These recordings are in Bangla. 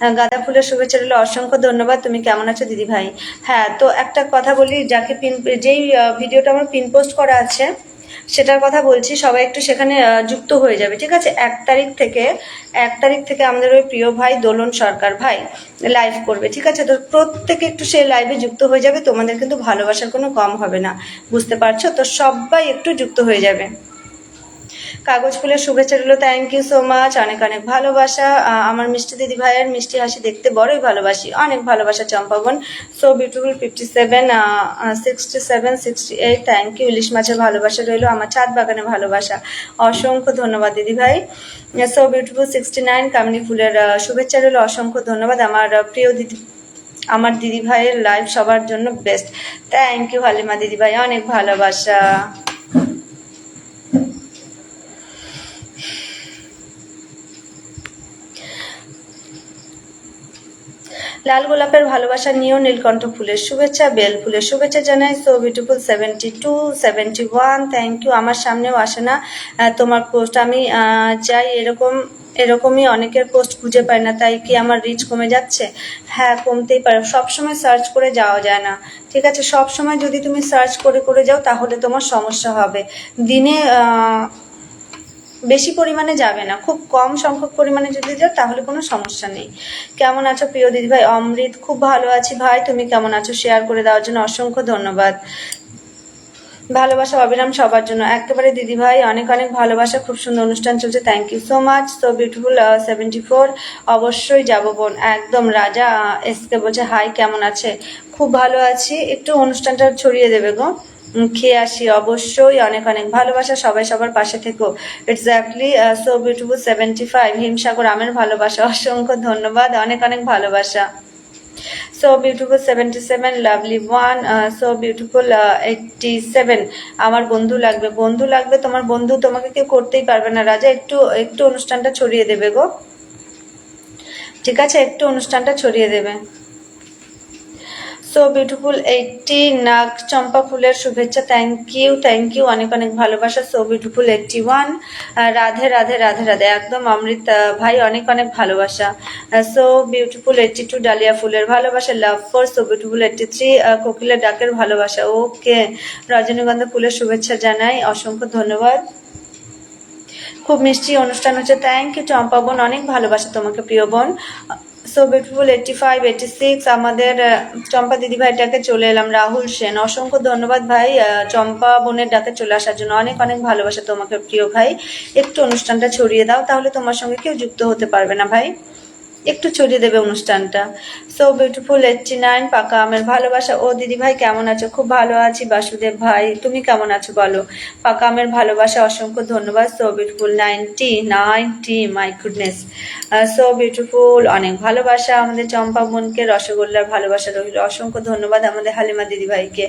হ্যাঁ, গাঁদা ফুলের শুভেচ্ছা রইল। অসংখ্য ধন্যবাদ। তুমি কেমন আছো দিদি ভাই? হ্যাঁ তো একটা কথা বলি যাকে পিন যেই ভিডিওটা আমার পিন পোস্ট করা আছে সেটার কথা বলছি সবাই একটু সেখানে যুক্ত হয়ে যাবে ঠিক আছে? এক তারিখ থেকে এক তারিখ থেকে আমাদের ওই প্রিয় ভাই দোলন সরকার ভাই লাইভ করবে ঠিক আছে? তো প্রত্যেকে একটু সেই লাইভে যুক্ত হয়ে যাবে তোমাদের কিন্তু ভালোবাসার কোনো কম হবে না বুঝতে পারছ? তো সবাই একটু যুক্ত হয়ে যাবে। কাগজ ফুলের শুভেচ্ছা রইল থ্যাংক ইউ সো মাচ অনেক অনেক ভালোবাসা। আমার মিষ্টি দিদি ভাইয়ের মিষ্টি হাসি দেখতে বড়ই ভালোবাসি, অনেক ভালোবাসা চম্পাবন। So beautiful fifty seven sixty seven sixty eight thank you ইলিশ মাছের ভালোবাসা রইল, আমার ছাদ বাগানে ভালোবাসা। অসংখ্য ধন্যবাদ দিদি ভাই। সো বিউটিফুল সিক্সটি নাইন কামিনী ফুলের শুভেচ্ছা রইল, অসংখ্য ধন্যবাদ। আমার প্রিয় দিদি, আমার দিদি ভাইয়ের লাইভ সবার জন্য বেস্ট থ্যাংক ইউ হালিমা দিদি ভাই, অনেক ভালোবাসা। লাল গোলাপের ভালোবাসা নিয়েও নীলকণ্ঠ ফুলের শুভেচ্ছা, বেল ফুলের শুভেচ্ছা জানাই। So beautiful seventy two seventy one thank you আমার সামনেও আসে না তোমার পোস্ট আমি চাই এরকম, এরকমই অনেকের পোস্ট খুঁজে পাই না, তাই কি আমার রিচ কমে যাচ্ছে? হ্যাঁ কমতেই পারে। সবসময় সার্চ করে যাওয়া যায় না। ঠিক আছে সব সময় যদি তুমি সার্চ করে করে যাও, তাহলে তোমার সমস্যা হবে। দিনে বেশি পরিমাণে যাবে না। খুব কম সংখ্যক পরিমাণে যদি যাও, তাহলে কোনো সমস্যা নেই। কেমন আছো প্রিয় দিদি ভাই অমৃত, খুব ভালো আছি ভাই। তুমি কেমন আছো? শেয়ার করে দেওয়ার জন্য অসংখ্য ধন্যবাদ। ভালোবাসা অবিরাম সবার জন্য। একেবারে দিদি ভাই অনেক অনেক ভালোবাসা। খুব সুন্দর অনুষ্ঠান চলছে। Thank you so much so beautiful seventy four অবশ্যই যাব বোন। একদম রাজা এসকে বলছে হাই কেমন আছে? খুব ভালো আছি। একটু অনুষ্ঠানটা ছড়িয়ে দেবে গো। খেয়ে আসি অবশ্যই। অনেক অনেক ভালোবাসা। সবাই সবার পাশে থেকো। Exactly so beautiful seventy five Himsagar আমের ভালোবাসা। অসংখ্য ধন্যবাদ। অনেক অনেক ভালোবাসা। So beautiful seventy seven lovely one so beautiful eighty seven আমার বন্ধু লাগবে। বন্ধু লাগবে তোমার বন্ধু তোমাকে কেউ করতেই পারবে না। রাজা, একটু একটু অনুষ্ঠানটা ছড়িয়ে দেবে গো। ঠিক আছে? একটু অনুষ্ঠানটা ছড়িয়ে দেবে। সো বিউটিফুল এইটটি নাগ চম্পা ফুলের শুভেচ্ছা থ্যাংক ইউ থ্যাংক ইউ অনেক অনেক ভালোবাসা। So beautiful eighty one Radhe Radhe Radhe Radhe. একদম অমৃত ভাই, অনেক অনেক ভালোবাসা। So beautiful eighty two dahlia ফুলের ভালোবাসা। Love for so beautiful eighty three কোকিলের ডাকের ভালোবাসা। ওকে রজনীগন্ধা ফুলের শুভেচ্ছা জানাই। অসংখ্য ধন্যবাদ। খুব মিষ্টি অনুষ্ঠান হচ্ছে। থ্যাংক ইউ চম্পা বোন। অনেক ভালোবাসা তোমাকে, প্রিয় বোন। So beautiful eighty five eighty six আমাদের চম্পা দিদি ভাইটাকে চলে এলাম, রাহুল সেন। অসংখ্য ধন্যবাদ ভাই চম্পা বোনের ডাকে চলে আসার জন্য। অনেক অনেক ভালোবাসা তোমাকে, প্রিয় ভাই। একটু অনুষ্ঠানটা ছড়িয়ে দাও, তাহলে তোমার সঙ্গে কেউ যুক্ত হতে পারবে না ভাই। একটু ছড়িয়ে দেবে অনুষ্ঠানটা। সো বিউটিফুল এইটটি নাইন পাকা আমের ভালোবাসা। ও দিদি ভাই, কেমন আছো? খুব ভালো আছি, বাসুদেব ভাই। তুমি কেমন আছো বলো? পাকা আমের ভালোবাসা, অসংখ্য ধন্যবাদ। So beautiful ninety ninety my goodness so beautiful অনেক ভালোবাসা আমাদের চম্পা বোনকে, রসগোল্লার ভালোবাসা রইল। অসংখ্য ধন্যবাদ আমাদের হালিমা দিদি ভাইকে।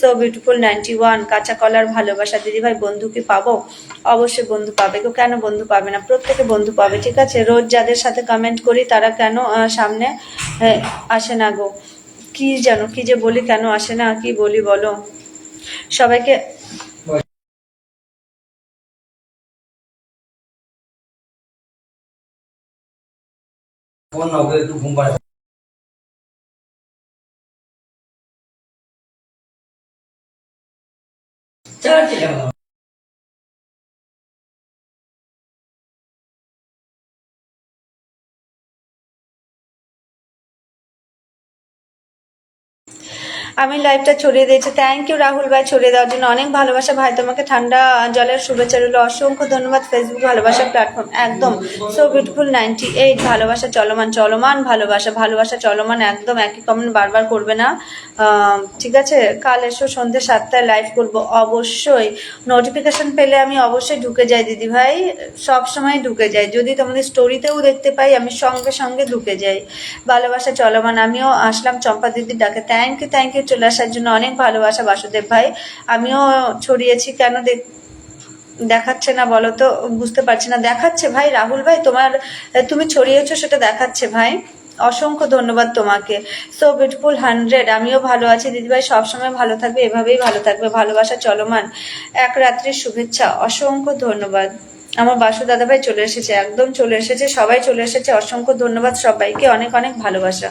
সো বিউটিফুল নাইনটি ওয়ান কাঁচা কলার ভালোবাসা। দিদি ভাই, বন্ধু কি পাবো? অবশ্যই বন্ধু পাবে। কেউ কেন বন্ধু পাবে না? প্রত্যেকে বন্ধু পাবে, ঠিক আছে? রোজ যাদের সাথে কমেন্ট করি, তারা কেন সামনে আসে না গো? কি জানো কি যে বলি কেন আসে না? কি বলি বলো? সবাইকে ফোন না একটু ঘুম পাড়াতে। আমি লাইভটা ছড়িয়ে দিয়েছি। থ্যাংক ইউ রাহুল ভাই, ছড়িয়ে দেওয়ার জন্য। অনেক ভালোবাসা ভাই, তোমাকে ঠান্ডা জলের শুভেচ্ছা রইল। অসংখ্য ধন্যবাদ ফেসবুক ভালোবাসা প্ল্যাটফর্ম একদম। সো বিউটিফুল নাইনটি এইট ভালোবাসা চলমান চলমান, ভালোবাসা ভালোবাসা চলমান, একদম একই কমেন্ট বারবার করবে না। ঠিক আছে? কাল এসো সন্ধ্যে সাতটায় লাইভ করব। অবশ্যই। নোটিফিকেশন পেলে আমি অবশ্যই ঢুকে যাই, দিদি ভাই। সব সময় ঢুকে যাই। যদি তোমাদের স্টোরিতেও দেখতে পাই, আমি সঙ্গে সঙ্গে ঢুকে যাই। ভালোবাসা চলমান। আমিও আসলাম চম্পা দিদির ডাকে। থ্যাংক ইউ থ্যাংক ইউ চলে আসার জন্য অনেক ভালোবাসা, বাসুদেব ভাই। আমিও ছড়িয়েছি, কেন দেখ দেখাচ্ছে না বলো তো? বুঝতে পারছি না। দেখাচ্ছে ভাই, রাহুল ভাই, তোমার তুমি ছড়িয়েছো সেটা দেখাচ্ছে ভাই। অসংখ্য ধন্যবাদ তোমাকে। সো বিউটিফুল হান্ড্রেড আমিও ভালো আছি। দিদিভাই সবসময় ভালো থাকবে, এভাবেই ভালো থাকবে। ভালোবাসা চলমান। এক রাত্রির শুভেচ্ছা। অসংখ্য ধন্যবাদ। আমার বাসু দাদাভাই চলে এসেছে, একদম চলে এসেছে, সবাই চলে এসেছে। অসংখ্য ধন্যবাদ সবাইকে। অনেক অনেক ভালোবাসা।